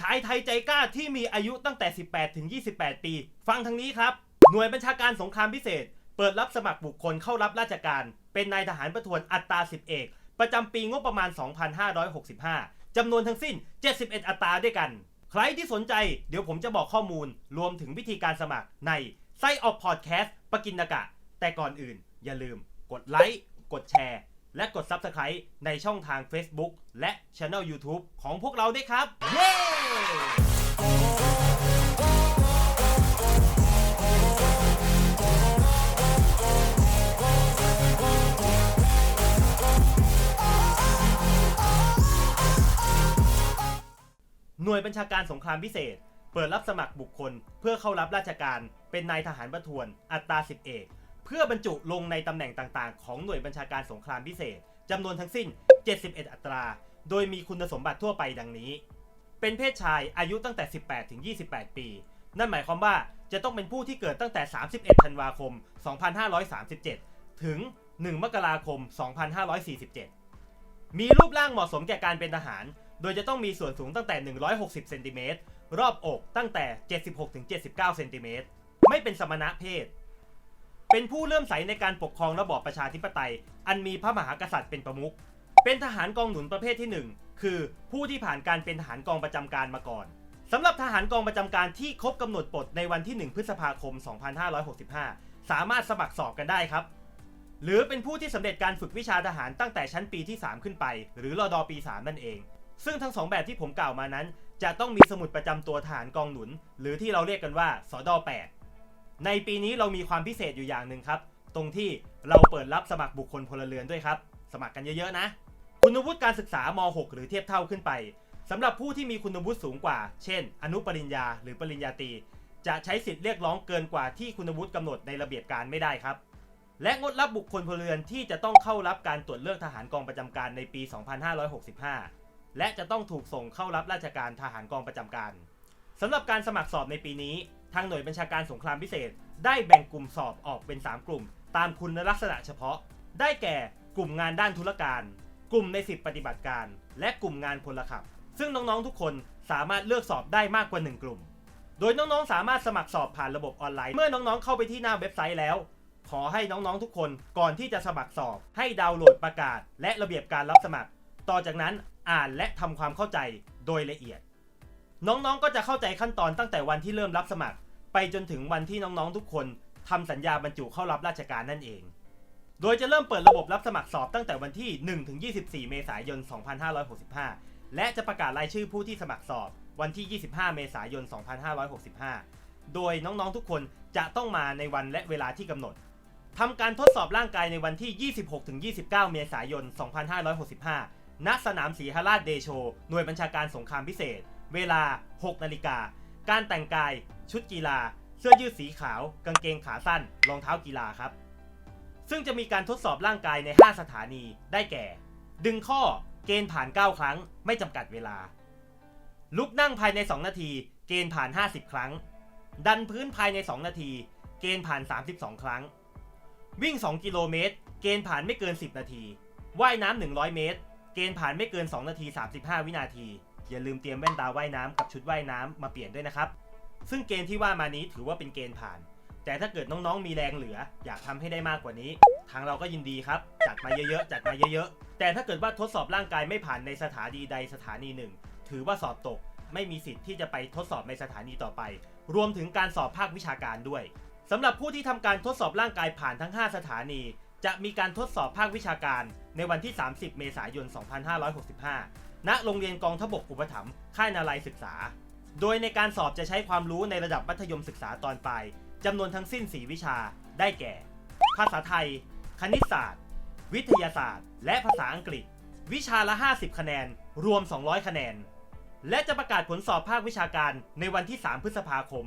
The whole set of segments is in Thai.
ชายไทยใจกล้าที่มีอายุตั้งแต่ 18 ถึง 28 ปี ฟังทางนี้ครับ หน่วยบัญชาการสงครามพิเศษ เปิดรับสมัครบุคคลเข้ารับราชการ เป็นนายทหารประทวนอัตราสิบเอก ประจำปีงบประมาณ 2565 จำนวนทั้งสิ้น 71 อัตราด้วยกัน ใครที่สนใจเดี๋ยวผมจะบอกข้อมูล รวมถึงวิธีการสมัครในไซออกพอดแคสต์ปกินนากะ แต่ก่อนอื่น อย่าลืม กดไลค์ กดแชร์ และกด Subscribe ในช่องทาง Facebook และ Channel YouTube ของพวกเราด้วยครับ เย้ หน่วยบัญชาการสงครามพิเศษ เปิดรับสมัครบุคคล เพื่อเข้ารับราชการเป็นนายทหารประทวน อัตราสิบเอก เพื่อบรรจุลงในตำแหน่งต่างๆ ของหน่วยบัญชาการสงครามพิเศษจำนวนทั้งสิ้น 71 อัตรา โดยมีคุณสมบัติทั่วไปดังนี้ เป็นเพศชายอายุตั้งแต่ 18 ถึง 28 ปี นั่นหมายความว่าจะต้องเป็นผู้ที่เกิดตั้งแต่ 31 ธันวาคม 2537 ถึง 1 มกราคม 2547 มีรูปร่างเหมาะสมแก่การเป็นทหาร โดยจะต้องมีส่วนสูงตั้งแต่ 160 เซนติเมตร รอบอกตั้งแต่ 76-79 เซนติเมตร ไม่เป็นสมณะเพศ เป็นผู้เลื่อมใสในการปกครองระบอบประชาธิปไตย อันมีพระมหากษัตริย์เป็นประมุข เป็นทหารกองหนุนประเภทที่ 1 คือผู้ที่ผ่านการเป็นทหารกองประจำการมาก่อนสำหรับทหารกองประจำการที่ครบกำหนดปลดในวันที่ 1 พฤษภาคม 2565 สามารถสมัครสอบกันได้ครับ หรือเป็นผู้ที่สำเร็จการฝึกวิชาทหารตั้งแต่ชั้นปีที่ 3 ขึ้นไป หรือรอดอปี 3 นั่นเอง ซึ่งทั้งสองแบบที่ผมกล่าวมานั้น จะต้องมีสมุดประจำตัวทหารกองหนุน หรือที่เราเรียกกันว่าสอดอ8 ในปีนี้เรามีความพิเศษอยู่อย่างหนึ่งครับ ตรงที่เราเปิดรับสมัครบุคคลพลเรือนด้วยครับ สมัครกันเยอะๆนะ คุณวุฒิการศึกษาม 6 หรือเทียบเท่าขึ้นไปสำหรับผู้ที่มีคุณวุฒิสูงกว่า เช่น อนุปริญญา หรือปริญญาตรีจะใช้สิทธิ์เรียกร้องเกินกว่าที่คุณวุฒิกำหนดในระเบียบการไม่ได้ครับ และงดรับบุคคลพลเรือนที่จะต้องเข้ารับการตรวจเลือกทหารกองประจำการในปี 2565 และจะต้องถูกส่งเข้ารับราชการทหารกองประจำการสำหรับการสมัครสอบในปีนี้ ทางหน่วยบัญชาการสงครามพิเศษ ได้แบ่งกลุ่มสอบออกเป็น 3 กลุ่ม ตามคุณลักษณะเฉพาะ ได้แก่กลุ่มงานด้านธุรการ กลุ่มในสิบปฏิบัติการ และกลุ่มงานพลขับ ซึ่งน้องๆทุกคนสามารถเลือกสอบได้มากกว่า 1 กลุ่ม โดยน้องๆสามารถสมัครสอบผ่านระบบออนไลน์ เมื่อน้องๆเข้าไปที่หน้าเว็บไซต์แล้ว ขอให้น้องๆทุกคนก่อนที่จะสมัครสอบ ให้ดาวน์โหลดประกาศ และระเบียบการรับสมัคร ต่อจากนั้นอ่านและทำความเข้าใจโดยละเอียด น้องๆก็จะเข้าใจขั้นตอนตั้งแต่วันที่เริ่มรับสมัคร ไปจนถึงวันที่น้องๆทุกคนทำสัญญาบรรจุเข้ารับราชการนั่นเอง โดยจะเริ่มเปิดระบบรับสมัครสอบตั้งแต่วันที่1-24 เมษายน 2565 และจะประกาศรายชื่อผู้ที่สมัครสอบวันที่ 25 เมษายน 2565 โดยน้องๆทุกคนจะต้องมาในวันและเวลาที่กำหนดทำการทดสอบร่างกายในวันที่ 26-29 เมษายน 2565 ณ สนามศรีหราชเดโช หน่วยบัญชาการสงครามพิเศษ เวลา 6 นาฬิกา การแต่งกาย ชุดกีฬา เสื้อยืดสีขาว กางเกงขาสั้น รองเท้ากีฬาครับ ซึ่งจะมีการทดสอบร่างกายใน 5 สถานี ได้แก่ ดึงข้อ เกณฑ์ผ่าน 9 ครั้ง ไม่จำกัดเวลา ลุกนั่งภายใน 2 นาที เกณฑ์ผ่าน 50 ครั้ง ดันพื้นภายใน 2 นาที เกณฑ์ผ่าน 32 ครั้ง วิ่ง 2 กิโลเมตร เกณฑ์ผ่านไม่เกิน 10 นาที ว่ายน้ำ100 เมตร เกณฑ์ผ่านไม่เกิน 2 นาที 35 วินาที อย่าลืมเตรียมแว่นตาว่ายน้ำกับชุดว่ายน้ำมาเปลี่ยนด้วยนะครับ ซึ่งเกณฑ์ที่ว่ามานี้ถือว่าเป็นเกณฑ์ผ่าน แต่ถ้าเกิดน้องๆมีแรงเหลือ อยากทำให้ได้มากกว่านี้ ทางเราก็ยินดีครับ จัดมาเยอะๆจัดมาเยอะๆ แต่ถ้าเกิดว่าทดสอบร่างกายไม่ผ่านในสถานีใดสถานีหนึ่ง ถือว่าสอบตก ไม่มีสิทธิ์ที่จะไปทดสอบในสถานีต่อไป รวมถึงการสอบภาควิชาการด้วยสำหรับผู้ที่ทำการทดสอบร่างกายผ่านทั้ง 5 สถานี จะมีการทดสอบภาควิชาการในวันที่ 30 เมษายน 2565 ณโรงเรียนกองทบกอุปถัมภ์ค่ายนาลัยศึกษา โดยในการสอบจะใช้ความรู้ในระดับมัธยมศึกษาตอนปลายจำนวนทั้งสิ้น 4 วิชา ได้แก่ ภาษาไทย คณิตศาสตร์ วิทยาศาสตร์ และภาษาอังกฤษ วิชาละ 50 คะแนน รวม 200 คะแนน และจะประกาศผลสอบภาควิชาการในวันที่ 3 พฤษภาคม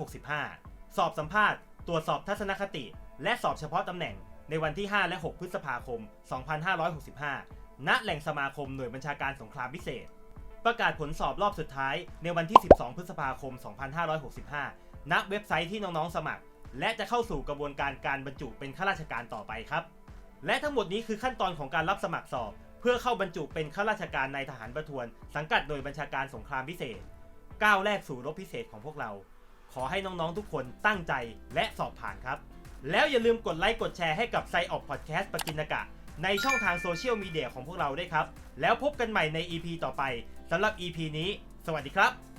2565 สอบสัมภาษณ์ ตรวจสอบทัศนคติ และสอบเฉพาะตำแหน่งในวันที่ 5 และ 6 พฤษภาคม 2565 ณแหล่งสมาคมหน่วยบัญชาการสงครามพิเศษ ประกาศผลสอบรอบสุดท้ายในวันที่ 12 พฤษภาคม 2565 ณ เว็บไซต์ที่น้องๆสมัคร และจะเข้าสู่กระบวนการการบรรจุเป็นข้าราชการต่อไปครับ และทั้งหมดนี้คือขั้นตอนของการรับสมัครสอบ เพื่อเข้าบรรจุเป็นข้าราชการในทหารประทวน สังกัดหน่วยบัญชาการสงครามพิเศษก้าวแรกสู่รบพิเศษของพวกเรา ขอให้น้องๆทุกคนตั้งใจและสอบผ่านครับ แล้วอย่าลืมกดไลค์กดแชร์ให้กับไซออกพอดแคสต์ปกินกะ ในช่องทางโซเชียลมีเดียของพวกเราด้วยครับ แล้วพบกันใหม่ใน EP ต่อไปสำหรับ EP นี้ สวัสดีครับ